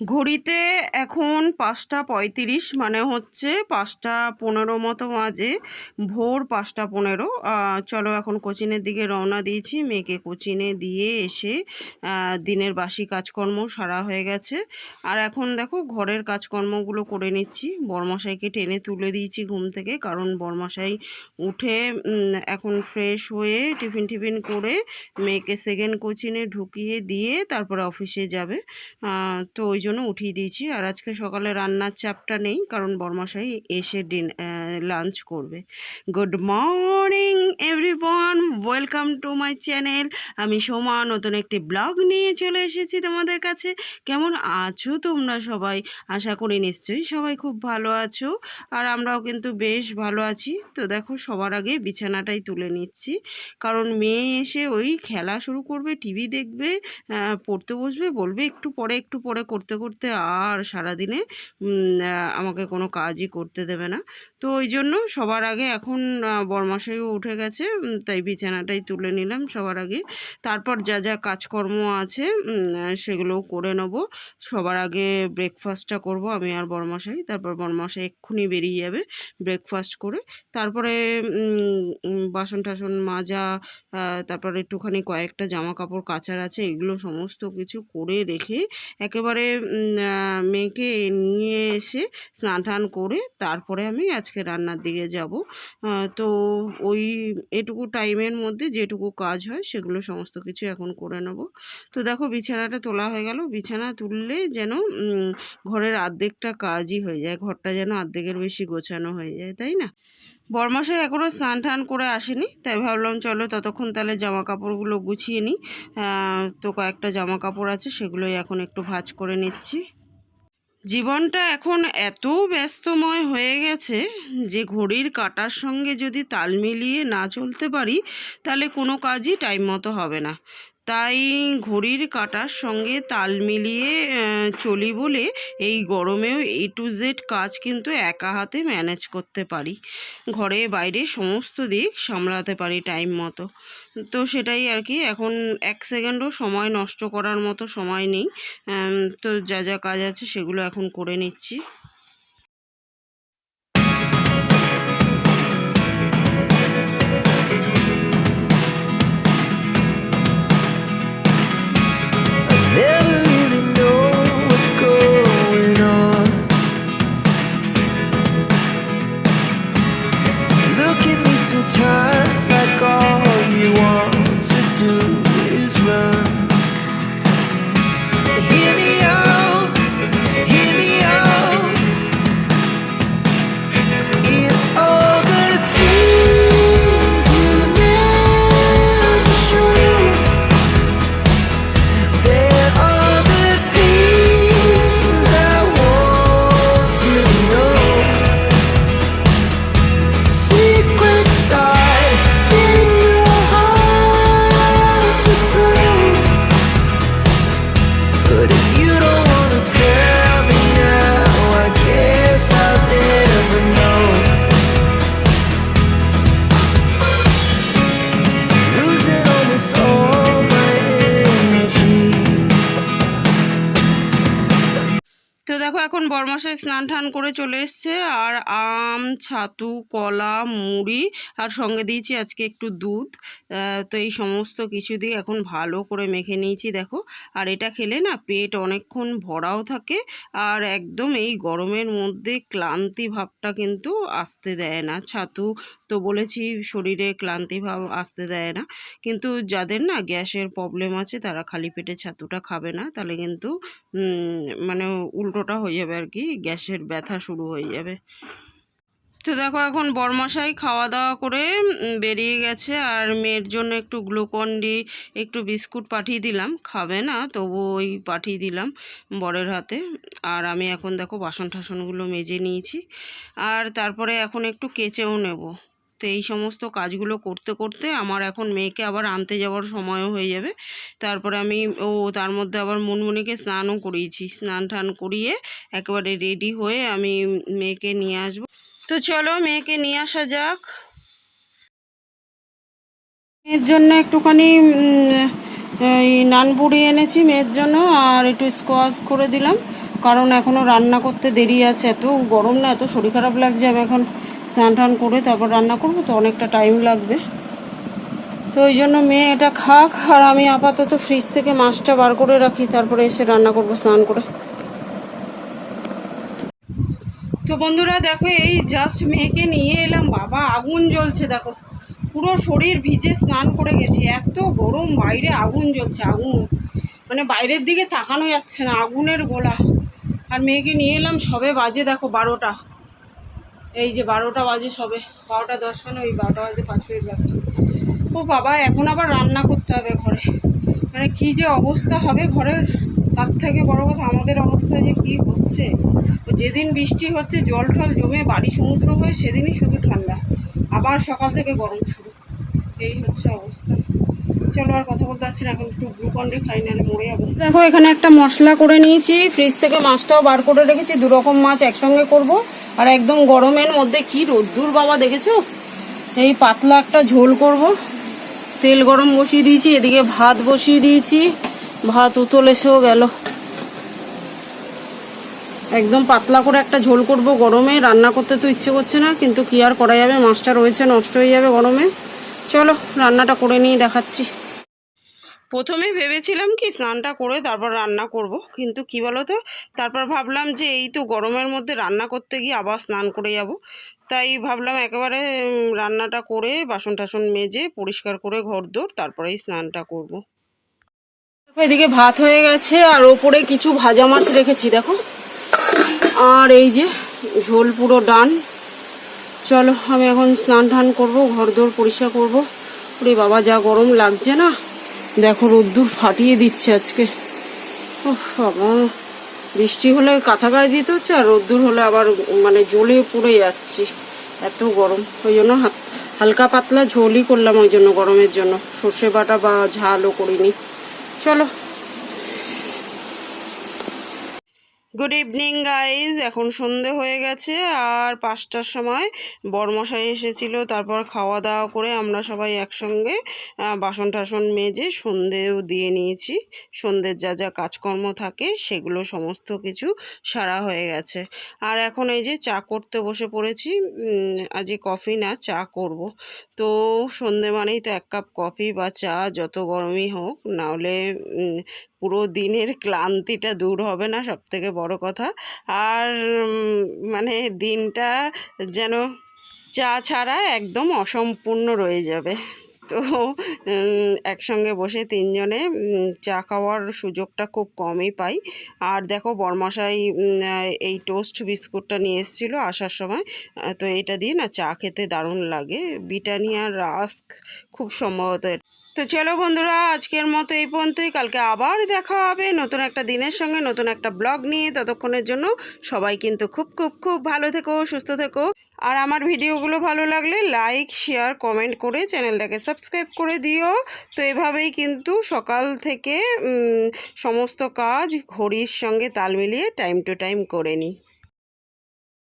ঘড়িতে এখন পাঁচটা পঁয়ত্রিশ মানে হচ্ছে পাঁচটা পনেরো মতো বাজে, ভোর পাঁচটা পনেরো। চলো এখন কোচিনের দিকে রওনা দিয়েছি, মেয়েকে কোচিনে দিয়ে এসে দিনের বাসি কাজকর্ম সারা হয়ে গেছে। আর এখন দেখো ঘরের কাজকর্মগুলো করে নিচ্ছি। বরমশাইকে টেনে তুলে দিয়েছি ঘুম থেকে, কারণ বরমশাই উঠে এখন ফ্রেশ হয়ে টিফিন টিফিন করে মেয়েকে সেকেন্ড কোচিনে ঢুকিয়ে দিয়ে তারপরে অফিসে যাবে। তো ওই জন্য উঠিয়ে দিয়েছি। আর আজকে সকালে রান্নার চাপটা নেই, কারণ বরমশাই এসে ডিন লাঞ্চ করবে। Good morning everyone, welcome to my channel. আমি সোমা, নতুন একটি ব্লগ নিয়ে চলে এসেছি তোমাদের কাছে। কেমন আছো তোমরা সবাই? আশা করি নিশ্চয়ই সবাই খুব ভালো আছো। আর আমরাও কিন্তু বেশ ভালো আছি। তো দেখো, সবার আগে বিছানাটাই তুলে নিচ্ছি। কারণ মেয়ে এসে ওই খেলা শুরু করবে, টিভি দেখবে পড়তে বসবে, বলবে একটু পরে একটু পরে করতে করতে করতে আর সারাদিনে আমাকে কোনো কাজই করতে দেবে না। তো ওই জন্য সবার আগে এখন আহ, বরমাসাইও উঠে গেছে তাই বিছানাটাই তুলে নিলাম সবার আগে। তারপর যা যা কাজকর্ম আছে সেগুলোও করে নেব। সবার আগে ব্রেকফাস্টটা করব আমি আর বরমাসাই তারপর বরমাসাই এক্ষুনি বেরিয়ে যাবে ব্রেকফাস্ট করে। তারপরে বাসন টাসন মাজা তারপরে একটুখানি কয়েকটা জামা কাপড় কাচার আছে এগুলো সমস্ত কিছু করে রেখে একেবারে মেয়েকে নিয়ে এসে স্নান টান করে তারপরে আমি আজকে রান্নার দিকে যাব। তো ওই এটুকু টাইমের মধ্যে যেটুকু কাজ হয় সেগুলো সমস্ত কিছু এখন করে নেব। তো দেখো বিছানাটা তোলা হয়ে গেল। বিছানা তুললে যেন ঘরের অর্ধেকটা কাজই হয়ে যায়। ঘরটা যেন অর্ধেকের বেশি গোছানো হয়ে যায়, তাই না? বরমাসাই এখনও স্নান টান করে আসেনি, তাই ভাবলাম চলো ততক্ষণ তাহলে জামা কাপড়গুলো গুছিয়ে নিই। তো কয়েকটা জামা কাপড় আছে, সেগুলোই এখন একটু ভাঁজ করে নিচ্ছি। জীবনটা এখন এত ব্যস্তময় হয়ে গেছে যে ঘড়ির কাঁটার সঙ্গে যদি তাল মিলিয়ে না চলতে পারি, তাহলে কোনো কাজই টাইম মতো হবে না। তাই ঘড়ির কাটার সঙ্গে তাল মিলিয়ে চলি বলে এই গরমেও এ টু জেড কাজ কিন্তু একা হাতে ম্যানেজ করতে পারি। ঘরে বাইরে সমস্ত দিক সামলাতে পারি টাইম মতো। তো সেটাই আর কি, এখন এক সেকেন্ডও সময় নষ্ট করার মতো সময় নেই। তো যা যা কাজ আছে সেগুলো এখন করে নিচ্ছি। তো দেখো এখন বরমাসায় স্নান টান করে চলে এসছে, আর আম, ছাতু, কলা, মুড়ি, আর সঙ্গে দিয়েছি আজকে একটু দুধ। তো এই সমস্ত কিছু দিয়ে এখন ভালো করে মেখে নিয়েছি দেখো। আর এটা খেলে না পেট অনেকক্ষণ ভরাও থাকে, আর একদম এই গরমের মধ্যে ক্লান্তি ভাবটা কিন্তু আসতে দেয় না। ছাতু তো বলেছি শরীরে ক্লান্তি ভাব আসতে দেয় না। কিন্তু যাদের না গ্যাসের প্রবলেম আছে, তারা খালি পেটে ছাতুটা খাবে না, তাহলে কিন্তু মানে উল্টোটা হয়ে যাবে আর কি, গ্যাসের ব্যথা শুরু হয়ে যাবে। তো দেখো এখন বরমশাই খাওয়া দাওয়া করে বেরিয়ে গেছে আর মেয়ের জন্য একটু গ্লুকন ডি, একটু বিস্কুট পাঠিয়ে দিলাম। খাবে না, তবু ওই পাঠিয়ে দিলাম বরের হাতে। আর আমি এখন দেখো বাসন টাসনগুলো মেজে নিয়েছি। আর তারপরে এখন একটু কেচেও নেব। তো এই সমস্ত কাজগুলো করতে করতে আমার এখন মেয়েকে আবার আনতে যাওয়ার সময়ও হয়ে যাবে। তারপরে আমি ও তার মধ্যে আবার মুনমুনিকে স্নানও করিয়েছি। স্নান টান করিয়ে একেবারে রেডি হয়ে আমি মেয়েকে নিয়ে আসব। তো চলো মেয়েকে নিয়ে আসা যাক। মেয়ের জন্য একটুখানি নানপুরি এনেছি মেয়ের জন্য আর একটু স্কোয়াশ করে দিলাম। কারণ এখনও রান্না করতে দেরি আছে। এত গরম না, এত শরীর খারাপ লাগছে আমি এখন। স্নান টান করে তারপর রান্না করব, তো অনেকটা টাইম লাগবে। তো ওই জন্য মেয়ে এটা খাক, আর আমি আপাতত ফ্রিজ থেকে মাছটা বার করে রাখি, তারপরে এসে রান্না করব স্নান করে। তো বন্ধুরা, দেখো, এই জাস্ট মেয়েকে নিয়ে এলাম, বাবা আগুন জ্বলছে, দেখো। পুরো শরীর ভিজে স্নান করে গেছি, এত গরম, বাইরে আগুন জ্বলছে, আগুন। মানে বাইরের দিকে তাকানো যাচ্ছে না, আগুনের গোলা। আর মেয়েকে নিয়ে এলাম, সবে বাজে, দেখো, বারোটা। এই যে বারোটা বাজে সবে। বারোটা দশ মানে ওই বারোটা বাজে পাঁচ মিনিট বাকি। ও বাবা, এখন আবার রান্না করতে হবে ঘরে। মানে কি যে অবস্থা হবে ঘরের? তার থেকে বড় কথা আমাদের অবস্থা যে কি হচ্ছে? যেদিন বৃষ্টি হচ্ছে, জল টল জমে বাড়ি সমুদ্র হয়ে সেদিনই শুধু ঠান্ডা। আবার সকাল থেকে গরম শুরু। এই হচ্ছে অবস্থা। কথা বলতে না, এখন একটু মরে দেখো, এখানে একটা মশলা করে নিয়েছি। ফ্রিজ থেকে মাছটাও বার করে রেখেছি। দু রকম মাছ একসঙ্গে করব। আর একদম গরমের মধ্যে কি রোদ্দুর বাবা, দেখেছ? এই পাতলা একটা ঝোল করব। তেল গরম বসিয়ে দিয়েছি, এদিকে ভাত বসিয়ে দিয়েছি। ভাত উতল এসেও গেল। একদম পাতলা করে একটা ঝোল করব গরমে। রান্না করতে তো ইচ্ছে করছে না, কিন্তু কি আর করা যাবে? মাছটা রয়েছে, নষ্ট হয়ে যাবে গরমে। চলো, রান্নাটা করে নিয়ে দেখাচ্ছি। প্রথমে ভেবেছিলাম কি স্নানটা করে তারপর রান্না করব, কিন্তু কি বলো তো তারপর ভাবলাম যে এই তো গরমের মধ্যে রান্না করতে গিয়ে আবার স্নান করে যাব। তাই ভাবলাম একেবারে রান্নাটা করে বাসন টাসন মেজে পরিষ্কার করে ঘর দোর, তারপরেই স্নানটা করব। এদিকে ভাত হয়ে গেছে, আর ওপরে কিছু ভাজা মাছ রেখেছি, দেখো। আর এই যে ঝোল পুরো ডান। চলো, আমি এখন স্নান টান করব ঘর দোর পরিষ্কার করব। ওরে বাবা, যা গরম লাগছে না। দেখো, রোদ্দুর ফাটিয়ে দিচ্ছে আজকে। ওহ বাবা, বৃষ্টি হলে কাঁথা গায়ে দিতে হচ্ছে আর রোদ্দুর হলে আবার মানে জ্বলে পুড়ে যাচ্ছি। এত গরম, ওই জন্য হালকা পাতলা ঝোলই করলাম ওই জন্য গরমের জন্য। সর্ষে বাটা বা ঝালও করিনি। চলো গুড ইভিনিং গাইজ এখন সন্ধে হয়ে গেছে আর পাঁচটার সময় বরমশাই এসেছিল। তারপর খাওয়া দাওয়া করে আমরা সবাই একসঙ্গে বাসন টাসন মেজে সন্ধেও দিয়ে নিয়েছি। সন্ধ্যের যা যা কাজকর্ম থাকে, সেগুলো সমস্ত কিছু সারা হয়ে গেছে। আর এখন এই যে চা করতে বসে পড়েছি আজই কফি না, চা করব। তো সন্ধে মানেই তো এক কাপ কফি বা চা, যত গরমই হোক, নাহলে পুরো দিনের ক্লান্তিটা দূর হবে না সব থেকে বড় কথা। আর মানে দিনটা যেন চা ছাড়া একদম অসম্পূর্ণ রয়ে যাবে। তো একসঙ্গে বসে তিনজনে চা খাওয়ার সুযোগটা খুব কমই পাই। আর দেখো, বরমশাই এই টোস্ট বিস্কুটটা নিয়ে এসেছিল আসার সময়। তো এটা দিয়ে না চা খেতে দারুণ লাগে। বিটানিয়া রাস্ক খুব সম্ভবত। তো চলো বন্ধুরা, আজকের মতো এই পর্যন্তই। কালকে আবার দেখা হবে নতুন একটা দিনের সঙ্গে, নতুন একটা ব্লগ নিয়ে। ততক্ষণের জন্য সবাই কিন্তু খুব খুব খুব ভালো থেকো, সুস্থ থেকো। আর আমার ভিডিওগুলো ভালো লাগলে লাইক, শেয়ার, কমেন্ট করে চ্যানেলটাকে সাবস্ক্রাইব করে দিও। তো এভাবেই কিন্তু সকাল থেকে সমস্ত কাজ ঘড়ির সঙ্গে তাল মিলিয়ে টাইম টু টাইম করে নিই।